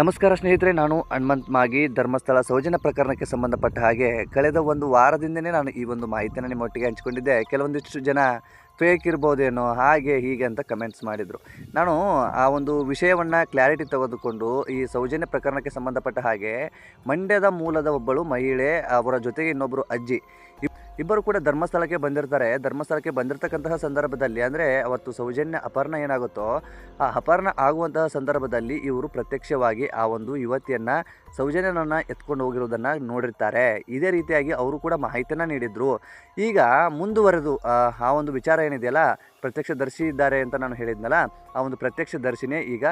ನಮಸ್ಕಾರ ಸ್ನೇಹಿತರೆ, ನಾನು ಹನುಮಂತ್ ಮಾಗಿ. ಧರ್ಮಸ್ಥಳ ಸೌಜನ್ಯ ಪ್ರಕರಣಕ್ಕೆ ಸಂಬಂಧಪಟ್ಟ ಹಾಗೆ ಕಳೆದ ಒಂದು ವಾರದಿಂದನೇ ನಾನು ಈ ಒಂದು ಮಾಹಿತಿಯನ್ನು ನಿಮ್ಮೊಟ್ಟಿಗೆ ಹಂಚಿಕೊಂಡಿದ್ದೆ. ಕೆಲವೊಂದಿಷ್ಟು ಜನ ಫೇಕ್ ಇರ್ಬೋದೇನೋ ಹಾಗೆ ಹೀಗೆ ಅಂತ ಕಮೆಂಟ್ಸ್ ಮಾಡಿದರು. ನಾನು ಆ ಒಂದು ವಿಷಯವನ್ನು ಕ್ಲಾರಿಟಿ ತೆಗೆದುಕೊಂಡು ಈ ಸೌಜನ್ಯ ಪ್ರಕರಣಕ್ಕೆ ಸಂಬಂಧಪಟ್ಟ ಹಾಗೆ ಮಂಡ್ಯದ ಮೂಲದ ಒಬ್ಬಳು ಮಹಿಳೆ, ಅವರ ಜೊತೆಗೆ ಇನ್ನೊಬ್ಬರು ಅಜ್ಜಿ. ಇಬ್ಬರು ಕೂಡ ಧರ್ಮಸ್ಥಳಕ್ಕೆ ಬಂದಿರ್ತಾರೆ. ಧರ್ಮಸ್ಥಳಕ್ಕೆ ಬಂದಿರತಕ್ಕಂತಹ ಸಂದರ್ಭದಲ್ಲಿ ಅಂದರೆ ಅವತ್ತು ಸೌಜನ್ಯ ಅಪರ್ಣ ಏನಾಗುತ್ತೋ, ಆ ಅಪರ್ಣ ಆಗುವಂತಹ ಸಂದರ್ಭದಲ್ಲಿ ಇವರು ಪ್ರತ್ಯಕ್ಷವಾಗಿ ಆ ಒಂದು ಯುವತಿಯನ್ನು, ಸೌಜನ್ಯನನ್ನು ಎತ್ಕೊಂಡು ಹೋಗಿರೋದನ್ನು ನೋಡಿರ್ತಾರೆ. ಇದೇ ರೀತಿಯಾಗಿ ಅವರು ಕೂಡ ಮಾಹಿತಿಯನ್ನು ನೀಡಿದರು. ಈಗ ಮುಂದುವರೆದು, ಆ ಒಂದು ವಿಚಾರ ಏನಿದೆಯಲ್ಲ, ಪ್ರತ್ಯಕ್ಷದರ್ಶಿ ಇದ್ದಾರೆ ಅಂತ ನಾನು ಹೇಳಿದ್ನಲ್ಲ, ಆ ಒಂದು ಪ್ರತ್ಯಕ್ಷದರ್ಶಿನೇ ಈಗ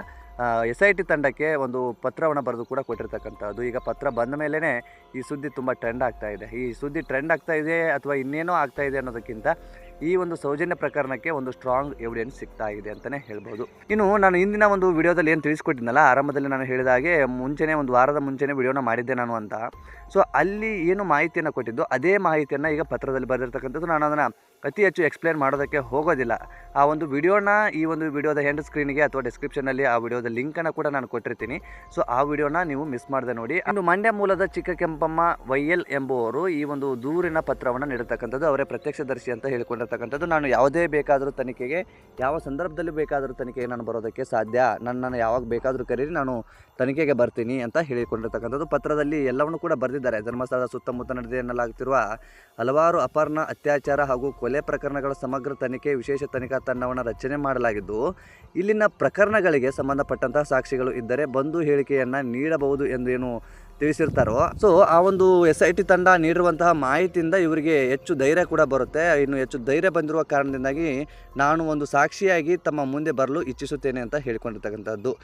ಎಸ್ ಐ ಟಿ ತಂಡಕ್ಕೆ ಒಂದು ಪತ್ರವನ್ನು ಬರೆದು ಕೂಡ ಕೊಟ್ಟಿರ್ತಕ್ಕಂಥದ್ದು. ಈಗ ಪತ್ರ ಬಂದ ಮೇಲೇ ಈ ಸುದ್ದಿ ತುಂಬ ಟ್ರೆಂಡ್ ಆಗ್ತಾ ಇದೆ. ಈ ಸುದ್ದಿ ಟ್ರೆಂಡ್ ಆಗ್ತಾ ಇದೆ ಅಥವಾ ಇನ್ನೇನೋ ಆಗ್ತಾ ಇದೆ ಅನ್ನೋದಕ್ಕಿಂತ ಈ ಒಂದು ಸೌಜನ್ಯ ಪ್ರಕರಣಕ್ಕೆ ಒಂದು ಸ್ಟ್ರಾಂಗ್ ಎವಿಡೆನ್ಸ್ ಸಿಗ್ತಾ ಇದೆ ಅಂತಲೇ ಹೇಳ್ಬೋದು. ಇನ್ನು ನಾನು ಇಂದಿನ ಒಂದು ವಿಡಿಯೋದಲ್ಲಿ ಏನು ತಿಳಿಸ್ಕೊಟ್ಟಿದ್ನಲ್ಲ, ಆರಂಭದಲ್ಲಿ ನಾನು ಹೇಳಿದ ಹಾಗೆ ಮುಂಚೆನೇ ಒಂದು ವಾರದ ಮುಂಚೆನೇ ವಿಡಿಯೋನ ಮಾಡಿದ್ದೆ ನಾನು ಅಂತ. ಸೊ ಅಲ್ಲಿ ಏನು ಮಾಹಿತಿಯನ್ನು ಕೊಟ್ಟಿದ್ದು ಅದೇ ಮಾಹಿತಿಯನ್ನು ಈಗ ಪತ್ರದಲ್ಲಿ ಬರೆದಿರ್ತಕ್ಕಂಥದ್ದು ನಾನು ಅದನ್ನು ಅತಿ ಹೆಚ್ಚು ಎಕ್ಸ್ಪ್ಲೇನ್ ಮಾಡೋದಕ್ಕೆ ಹೋಗೋದಿಲ್ಲ. ಆ ಒಂದು ವಿಡಿಯೋನ ಈ ಒಂದು ವಿಡಿಯೋದ ಹೆಂಡ್ ಸ್ಕ್ರೀನಿಗೆ ಅಥವಾ ಡಿಸ್ಕ್ರಿಪ್ಷನಲ್ಲಿ ಆ ವಿಡಿಯೋದ ಲಿಂಕನ್ನು ಕೂಡ ನಾನು ಕೊಟ್ಟಿರ್ತೀನಿ. ಸೊ ಆ ವಿಡಿಯೋನ ನೀವು ಮಿಸ್ ಮಾಡದೆ ನೋಡಿ. ಇನ್ನು ಮಂಡ್ಯ ಮೂಲದ ಚಿಕ್ಕ ಕೆಂಪಮ್ಮ ವೈ ಎಲ್ ಎಂಬುವರು ಈ ಒಂದು ದೂರಿನ ಪತ್ರವನ್ನು ನೀಡತಕ್ಕಂಥದ್ದು ಅವರೇ ಪ್ರತ್ಯಕ್ಷದರ್ಶಿ ಅಂತ ಹೇಳಿಕೊಂಡಿರ್ತಕ್ಕಂಥದ್ದು ನಾನು ಯಾವುದೇ ಬೇಕಾದರೂ ತನಿಖೆಗೆ, ಯಾವ ಸಂದರ್ಭದಲ್ಲಿ ಬೇಕಾದರೂ ತನಿಖೆಗೆ ನಾನು ಬರೋದಕ್ಕೆ ಸಾಧ್ಯ? ನನ್ನನ್ನು ಯಾವಾಗ ಬೇಕಾದರೂ ಕರೀರಿ, ನಾನು ತನಿಖೆಗೆ ಬರ್ತೀನಿ ಅಂತ ಹೇಳಿಕೊಂಡಿರ್ತಕ್ಕಂಥದ್ದು. ಪತ್ರದಲ್ಲಿ ಎಲ್ಲವನ್ನು ಕೂಡ ಬರೆದಿದ್ದಾರೆ. ಧರ್ಮಸ್ಥಳದ ಸುತ್ತಮುತ್ತ ನಡೆದಿದೆ ಎನ್ನಲಾಗುತ್ತಿರುವ ಹಲವಾರು ಅಪರ್ಣ ಅತ್ಯಾಚಾರ ಹಾಗೂ ಕೊಲೆ ಪ್ರಕರಣಗಳ ಸಮಗ್ರ ತನಿಖೆ, ವಿಶೇಷ ತನಿಖಾ ತಂಡವನ್ನು ರಚನೆ ಮಾಡಲಾಗಿದ್ದು, ಇಲ್ಲಿನ ಪ್ರಕರಣಗಳಿಗೆ ಸಂಬಂಧಪಟ್ಟಂತಹ ಸಾಕ್ಷಿಗಳು ಇದ್ದರೆ ಬಂದು ಹೇಳಿಕೆಯನ್ನು ನೀಡಬಹುದು ಎಂದು ಏನು ತಿಳಿಸಿರ್ತಾರೋ. ಸೊ ಆ ಒಂದು ಎಸ್ ಐ ಟಿ ತಂಡ ನೀಡಿರುವಂತಹ ಮಾಹಿತಿಯಿಂದ ಇವರಿಗೆ ಹೆಚ್ಚು ಧೈರ್ಯ ಕೂಡ ಬರುತ್ತೆ. ಇನ್ನು ಹೆಚ್ಚು ಧೈರ್ಯ ಬಂದಿರುವ ಕಾರಣದಿಂದಾಗಿ ನಾನು ಒಂದು ಸಾಕ್ಷಿಯಾಗಿ ತಮ್ಮ ಮುಂದೆ ಬರಲು ಇಚ್ಛಿಸುತ್ತೇನೆ ಅಂತ ಹೇಳಿಕೊಂಡಿರ್ತಕ್ಕಂಥದ್ದು.